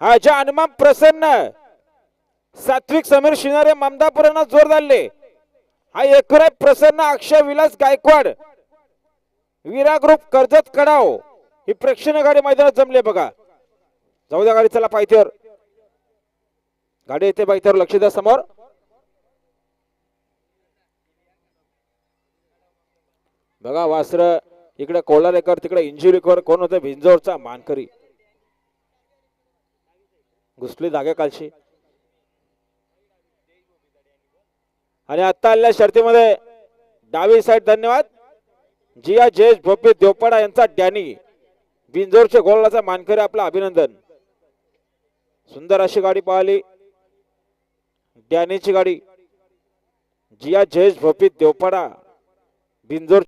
हा ज्या हनुमान प्रसन्न. सात्विक समीर शिनारे ममदापुरांना जोर धरले. हा एकराय प्रसन्न अक्षय विलास गायकवाड. विरा ग्रुप कर्जत कडाव. ही प्रेक्षणीय गाडी मैदानात जमले बघा. जाऊ द्या गाडी चला पायथ्यावर. गाडी येते पायथ्यावर लक्ष द्या समोर. बघा वासर इकडे कोलारेकर तिकडे इंजुरीकर कोण होतं? भिंजोरचा मानकरी. घुसली जागे कालशी. आणि आता आलेल्या शर्तीमध्ये डावी साईड धन्यवाद. जिया जयेश भोपे देवपाडा यांचा डॅनी. बिंजोरच्या गोलाचा मानकरी आपलं अभिनंदन. सुंदर अशी गाडी पाहिली. डॅनीची गाडी. जिया जयेश भोपी देवपाडा बिंजोर